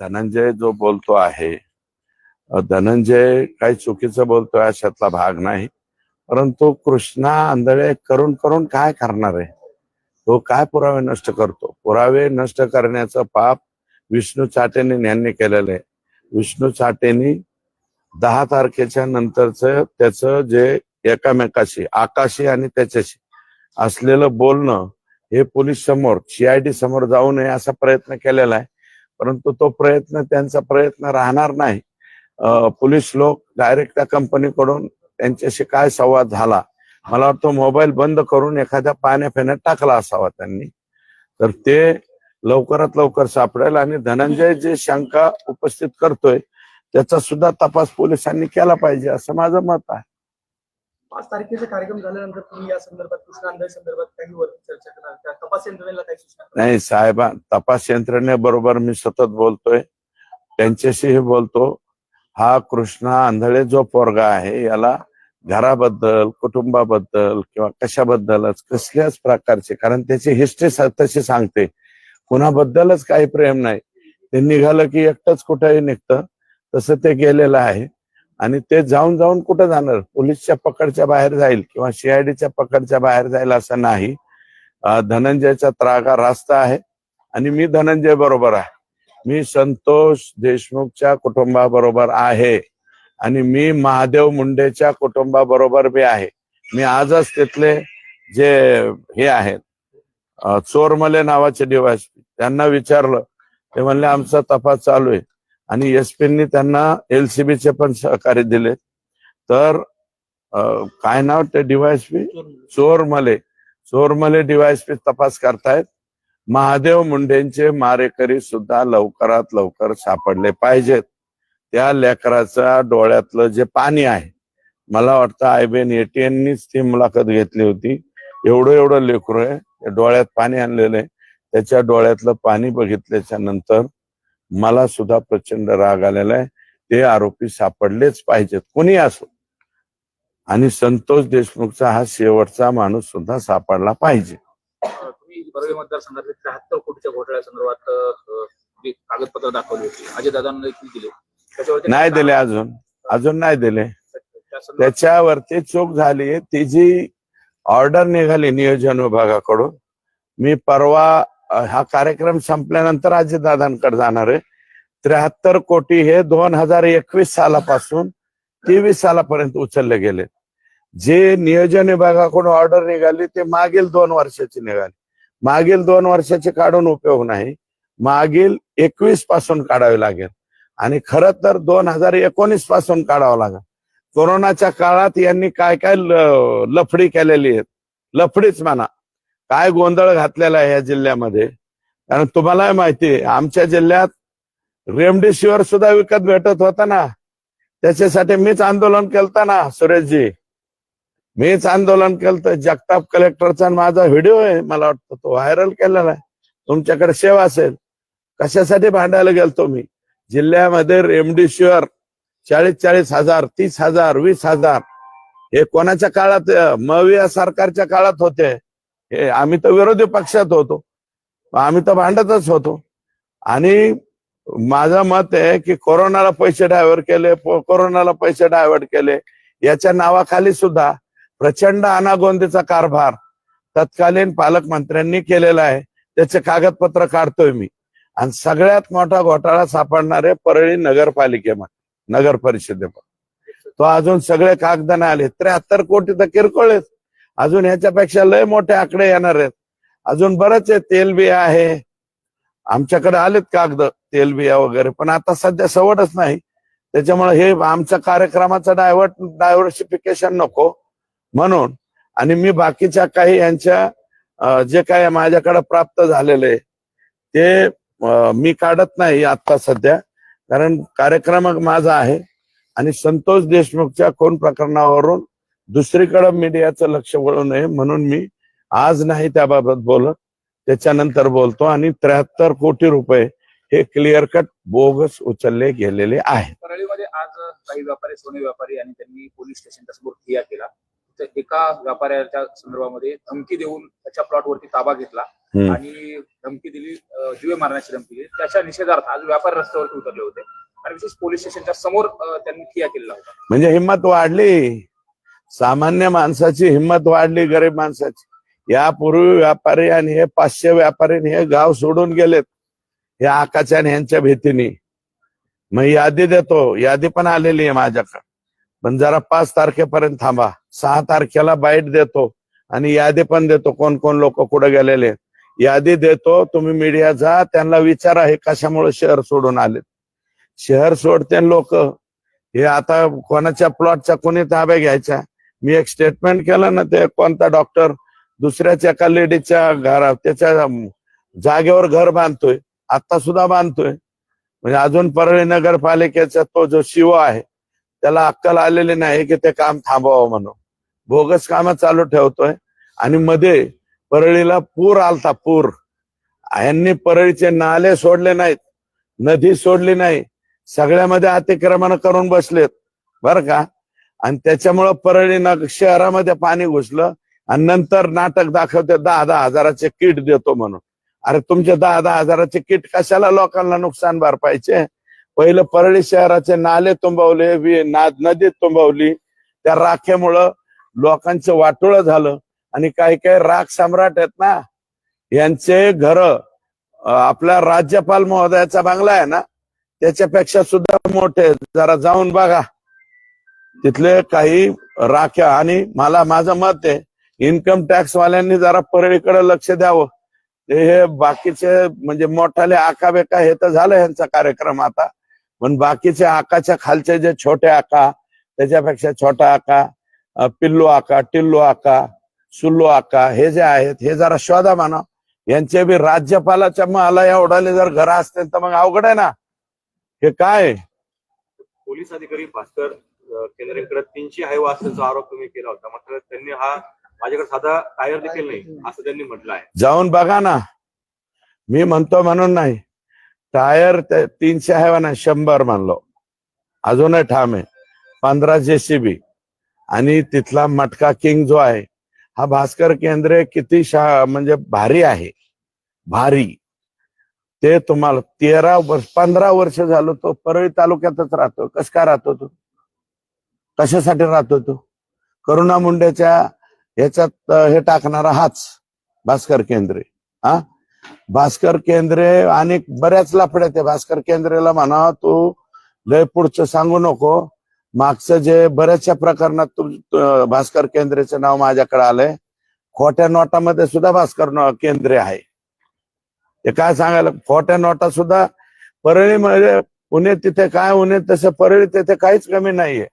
धनंजय जो बोलतो आहे धनंजय काही चुकीचं बोलतोय अशातला भाग नाही. परंतु कृष्णा आंधळे करून करून काय करणार आहे? तो काय पुरावे नष्ट करतो? पुरावे नष्ट करण्याचं पाप विष्णू चाटेने यांनी केलेलं आहे. विष्णू चाटेनी दहा तारखेच्या नंतरच त्याचं जे एकामेकाशी आकाशी आणि त्याच्याशी असलेलं बोलणं हे पोलीस समोर सीआयडी समोर जाऊ नये असा प्रयत्न केलेला आहे. परंतु तो प्रयत्न त्यांचा प्रयत्न राहणार नाही. पोलीस लोक डायरेक्ट त्या कंपनीकडून त्यांच्याशी काय संवाद झाला? मला वाटतं मोबाईल बंद करून एखाद्या पाण्या फेण्यात टाकला असावा त्यांनी. तर ते लवकरात लवकर सापडेल आणि धनंजय जे शंका उपस्थित करतोय त्याचा सुद्धा तपास पोलिसांनी केला पाहिजे असं माझं मत आहे. पाच तारखेचा कार्यक्रम झाल्यानंतर तुम्ही या संदर्भात कृष्णा संदर्भात काही वरती चर्चा करणार त्या तपास यंत्रणेला काही सूचना नाही साहेबा तपास यंत्रणेबरोबर मी सतत बोलतोय. त्यांच्याशीही बोलतो. हा कृष्णा आंधळे जो पोरगा आहे याला घराबद्दल कुटुंबाबद्दल किंवा कशाबद्दलच कसल्याच प्रकारचे कारण त्याची हिस्ट्री तशी सांगते. कुणाबद्दलच काही प्रेम नाही. ते निघालं की एकटंच कुठेही निघतं. तसं ते गेलेलं आहे. आणि ते जाऊन जाऊन कुठं जाणार? पोलीसच्या पकडच्या बाहेर जाईल किंवा सीआयडीच्या पकडच्या बाहेर जाईल असं नाही. धनंजयचा त्रागा रास्ता आहे आणि मी धनंजय बरोबर आहे. मी संतोष देशमुखच्या कुटुंबाबरोबर आहे आणि मी महादेव मुंडेच्या कुटुंबाबरोबर बी आहे. मी आजच तिथले जे हे आहेत चोरमले नावाचे डिवाइस त्यांना विचारलं. ते म्हणले आमचा तपास चालू आहे. आणि एसपींनी त्यांना एलसीबीचे पण सहकार्य दिले. तर काय नाव ते डिवाइस चोरमले. चोरमले डिवाइस तपास करतायत. महादेव मुंडेंचे मारेकरी सुद्धा लवकरात लवकर सापडले पाहिजेत. त्या लेकराच्या डोळ्यातलं जे पाणी आहे मला वाटतं आयबीएन एटीएननीच ती मुलाखत घेतली होती. एवढं एवढं लेकरू आहे त्या डोळ्यात पाणी आणलेलं आहे. त्याच्या डोळ्यातलं पाणी बघितल्याच्या नंतर मला सुद्धा प्रचंड राग आलेला आहे. ते आरोपी सापडलेच पाहिजेत. कोणी असो. आणि संतोष देशमुखचा हा शेवटचा माणूस सुद्धा सापडला पाहिजे. अं, तुम्ही बरोबर मतदारसंघातले त्र्याहत्तर कोटीच्या घोटाळ्यासंदर्भात अं, जे कागदपत्र दाखवली होती. अजय दादांना देखील दिले. त्याच्यावरती नाही दिले अजून. अजून नाही दिले. त्याच्यावरती चूक झाली ती जी ऑर्डर निघाली नियोजन विभागाकडून मी परवा हा कार्यक्रम संपल्यानंतर अजितदादांकडे जाणार आहे. त्र्याहत्तर कोटी हे दोन हजार एकवीस सालापासून तेवीस सालापर्यंत उचलले गेले. जे नियोजन विभागाकडून ऑर्डर निघाली ते मागील दोन वर्षाची निघाली. मागील दोन वर्षाची काढून उपयोग नाही. मागील एकवीसपासून काढावे लागेल. आणि खरं तर दोन हजार एकोणीसपासून काढावं लागेल. कोरोनाच्या काळात यांनी काय काय लफडी केलेली आहे लफडीच म्हणा. काय गोंधळ घातलेला आहे या जिल्ह्यामध्ये? कारण तुम्हाला माहिती आमच्या जिल्ह्यात रेमडेसिवीर सुद्धा विकत भेटत होता ना. त्याच्यासाठी मीच आंदोलन केलं ना सुरेशजी. मीच आंदोलन केलं जगताप कलेक्टरचा माझा व्हिडिओ आहे मला वाटतं तो व्हायरल केलेला आहे. तुमच्याकडे सेवा असेल. कशासाठी भांडायला गेलतो मी? जिल्ह्यामध्ये रेमडेसिवीर चाळीस चाळीस हजार तीस हजार वीस हजार. हे कोणाच्या काळात मविया सरकारच्या काळात होते? आम्ही तर विरोधी पक्षात होतो. आम्ही तर भांडतच होतो. आणि माझं मत आहे की कोरोनाला पैसे डायव्हर्ट केले कोरोनाला पैसे डायव्हर्ट केले याच्या नावाखाली सुद्धा प्रचंड अनागोंदीचा कारभार तत्कालीन पालकमंत्र्यांनी केलेला आहे. त्याचे कागदपत्र काढतोय मी. आणि सगळ्यात मोठा घोटाळा सापडणारे परळी नगरपालिकेमध्ये नगर परिषदेमध्ये तो अजून सगळे कागद नाही आले. त्र्याहत्तर कोटी तर किरकोळ आहेत. अजून ह्याच्यापेक्षा लय मोठे आकडे येणार आहेत. अजून बरेच आहे तेलबिया आहे. आमच्याकडे आलेत कागद तेलबिया वगैरे. पण आता सध्या सवडच नाही. त्याच्यामुळे हे आमच्या कार्यक्रमाचं डायव्हर्ट डायव्हर्सिफिकेशन नको म्हणून. आणि मी बाकीच्या काही यांच्या जे काही माझ्याकडे प्राप्त झालेले ते मी काढत नाही आता सध्या. कारण कार्यक्रम माझा आहे. आणि संतोष देशमुखच्या कोण प्रकरणावरून दुसरीकडे मीडियाचं लक्ष वळू नये म्हणून मी आज नाही त्याबाबत बोलत त्याच्यानंतर बोलतो आणि त्र्याहत्तर कोटी रुपये हे क्लिअर कट बोगस उचलले गेलेले आहेत. परळीमध्ये आज काही व्यापारी सोने व्यापारी आणि त्यांनी पोलीस स्टेशनच्या समोर ठिया केला. तर एका व्यापाऱ्याच्या संदर्भामध्ये धमकी देऊन त्याच्या प्लॉटवरती ताबा घेतला. आणि धमकी दिली जीवे मारण्याची धमकी दिली. त्याच्या निषेधार्थ आज व्यापारी रस्त्यावरती उतरले होते. आणि विशेष पोलीस स्टेशनच्या समोर त्यांनी ठिया केलेला होता. म्हणजे हिंमत वाढली. सामान्य माणसाची हिंमत वाढली गरीब माणसाची. यापूर्वी व्यापारी आणि हे पाचशे व्यापारी आणि हे गाव सोडून गेलेत हे आकाशान आणि भीतीने. मग यादी देतो. यादी पण आलेली आहे माझ्याकडे. पण जरा पाच तारखेपर्यंत थांबा. सहा तारखेला बाईट देतो आणि यादी पण देतो. कोण कोण लोक कुठे गेलेले यादी देतो. तुम्ही मीडिया जा. त्यांना विचारा हे कशामुळे शहर सोडून आलेत. शहर सोडते लोक. हे आता कोणाच्या प्लॉटचा कोणी ताब्या घ्यायचा मी एक स्टेटमेंट केलं ना ते कोणता डॉक्टर दुसऱ्याच्या एका लेडीच्या घरा त्याच्या जागेवर घर बांधतोय आता सुद्धा बांधतोय. म्हणजे अजून परळी नगरपालिकेचा तो जो शिव आहे त्याला अक्कल आलेली नाही की ते काम थांबवावं म्हणून. बोगस काम चालू ठेवतोय आणि मध्ये परळीला पूर आलता पूर. यांनी परळीचे नाले सोडले नाहीत नदी सोडली नाही. सगळ्यामध्ये अतिक्रमण करून बसलेत. बर का? आणि त्याच्यामुळं परळी नग शहरामध्ये पाणी घुसलं आणि नंतर नाटक दाखवते दहा दहा हजाराचे किट देतो म्हणून. अरे तुमचे दहा दहा हजाराचे किट कशाला लोकांना नुकसान भरपायचे? पहिलं परळी शहराचे नाले तुंबवले वि- ना- नदी तुंबवली. त्या राखेमुळं लोकांचं वाटोळं झालं आणि काही काही राख सम्राट आहेत ना यांचे घर आपला राज्यपाल महोदयाचा बंगला आहे ना त्याच्यापेक्षा सुद्धा मोठे जरा जाऊन बघा. तिथले काही राख्या आणि मला माझं मत आहे इन्कम टॅक्स वाल्यांनी जरा परळीकडे लक्ष द्यावं. ते हे बाकीचे म्हणजे मोठाले आका बेका हे तर झालं यांचा कार्यक्रम आता. पण बाकीचे आकाच्या खालचे जे छोटे आका त्याच्यापेक्षा छोटा आका पिल्लू आका टिल्लू आका सुल्लू आका हे जे आहेत हे जरा शोधा म्हणा. यांचे बी राज्यपालाच्या मला या ओढाले जर घर असतील तर मग अवघड आहे ना. हे काय? पोलीस अधिकारी भास्कर केंद्रेकडे तीनशे हायवा असल्याचा आरोप तुम्ही केला होता. मात्र त्यांनी हा माझ्याकडे साधा टायर देखील नाही असं त्यांनी म्हटलं आहे. जाऊन बघा ना. मी म्हणतो म्हणून नाही. टायर तीनशे आहे ना शंभर मानलो अजूनही ठाम आहे. पंधरा जेसीबी. आणि तिथला मटका किंग जो आहे हा भास्कर केंद्रे किती शा म्हणजे भारी आहे. भारी. ते तुम्हाला तेरा वर्ष पंधरा वर्ष झालं तो परळी तालुक्यातच राहतो. कस काय राहतो तो? कशासाठी राहतो तो? करुणा मुंडेच्या ह्याच्यात हे टाकणारा हाच भास्कर केंद्रे. हा? भास्कर केंद्रे आणि बऱ्याच लापड्या आहे भास्कर केंद्रेला म्हणा तू लय पुढचं सांगू नको. मागचं जे बऱ्याचशा प्रकरणात तू भास्कर केंद्रेचं नाव माझ्याकडे आलंय. खोट्या नोटामध्ये सुद्धा भास्कर केंद्रे आहे. ते काय सांगायला? खोट्या नोटा सुद्धा परळीमध्ये पुणे तिथे काय उन्हे तसं परळी तिथे काहीच कमी नाहीये.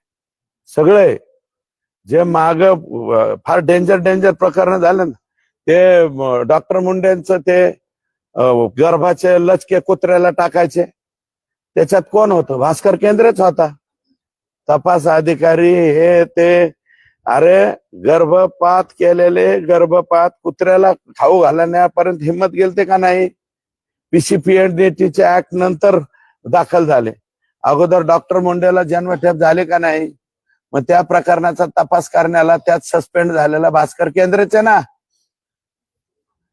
सगळे जे माग फार डेंजर डेंजर प्रकरण झाले ना ते डॉक्टर मुंडेंचं ते गर्भाचे लचके कुत्र्याला टाकायचे. त्याच्यात कोण होतं? भास्कर केंद्रेच होता. तपास अधिकारी हे ते अरे गर्भपात केलेले गर्भपात कुत्र्याला खाऊ घालण्यापर्यंत हिंमत गेलते का नाही? पीसीपीएनडीटीचे ऍक्ट नंतर दाखल झाले. अगोदर डॉक्टर मुंडेला जन्मठेप झाले का नाही? मग त्या प्रकरणाचा तपास करण्याला त्यात सस्पेंड झालेला भास्कर केंद्रचे ना?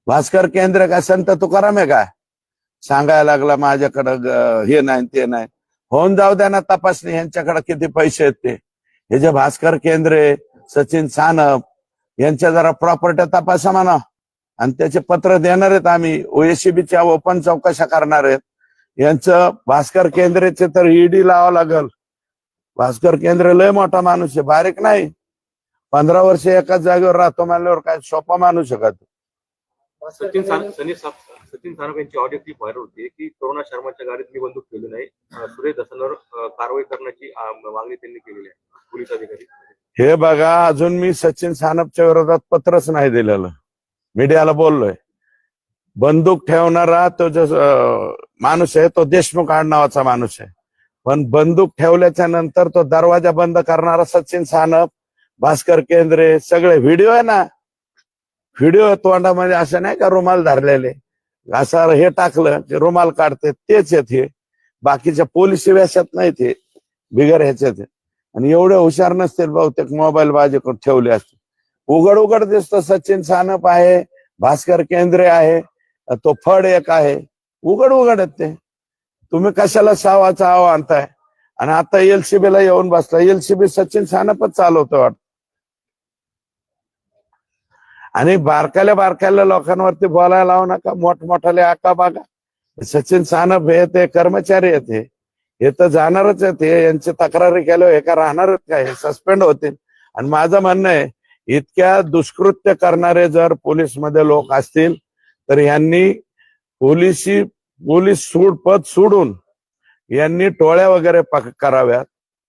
भास्कर केंद्र काय संत तुकाराम आहे काय सांगायला लागला माझ्याकडं हे नाही ते नाही. होऊन जाऊ द्या ना तपासणी यांच्याकडे किती पैसे आहेत ते. हे जे भास्कर केंद्रे सचिन सानप यांच्या जरा प्रॉपर्टी तपासा म्हणा. आणि त्याचे पत्र देणार आहेत आम्ही. ओएसीबीच्या ओपन चौकशा करणार आहेत. यांचं भास्कर केंद्रेचे तर ईडी लावावं लागल. भास्कर केंद्र लय मोठा माणूस आहे बारीक नाही. पंधरा वर्ष एकाच जागेवर राहतो म्हणल्यावर काय सोपा माणूस आहे का तो? सचिन सान- सनी सचिन सानप यांची ऑडिओ क्लिप व्हायरल होती की करुणा शर्माच्या गाडीत मी बंदूक ठेवली नाही. अ, सुरेश दसनवर अ, कारवाई करण्याची अ, मागणी त्यांनी केलेली आहे पोलीस अधिकारी. हे बघा अजून मी सचिन सानपच्या विरोधात पत्रच नाही दिलेलं. मीडियाला बोललोय. बंदूक ठेवणारा तो जो अं, माणूस आहे तो देशमुख आडनावाचा माणूस आहे. पण बंदूक ठेवल्याच्या नंतर तो दरवाजा बंद करणारा सचिन सानप भास्कर केंद्रे सगळे व्हिडिओ आहे ना व्हिडिओ तोंडामध्ये असं नाही का रुमाल धरलेले. असं हे टाकलं की रुमाल काढते तेच आहेत हे. बाकीच्या पोलिसी व्यासात नाही ते बिगर ह्याच्यात आणि एवढे हुशार नसतील बहुतेक मोबाईल करून ठेवले असते उघड उघड दिसतो सचिन सानप आहे भास्कर केंद्रे आहे तो फड एक आहे. उघड उघड आहेत ते. तुम्ही कशाला सावाचा आव आणताय? आणि आता एलसीबी ला येऊन बसला. एलसीबी सचिन सानपच चालवतो वाटत. आणि बारकाल्या बारकाल्या लोकांवरती बोलायला लावू नका. मोठमोठाले आका बागा. सचिन सानप हे ते कर्मचारी आहेत हे. हे तर जाणारच आहेत. हे यांची तक्रारी केल्यावर हे का राहणारच काय? हे सस्पेंड होतील. आणि माझं म्हणणं आहे इतक्या दुष्कृत्य करणारे जर पोलीसमध्ये लोक असतील तर यांनी पोलिसी पोलीस सूड पद सोडून यांनी टोळ्या वगैरे पक- कराव्यात.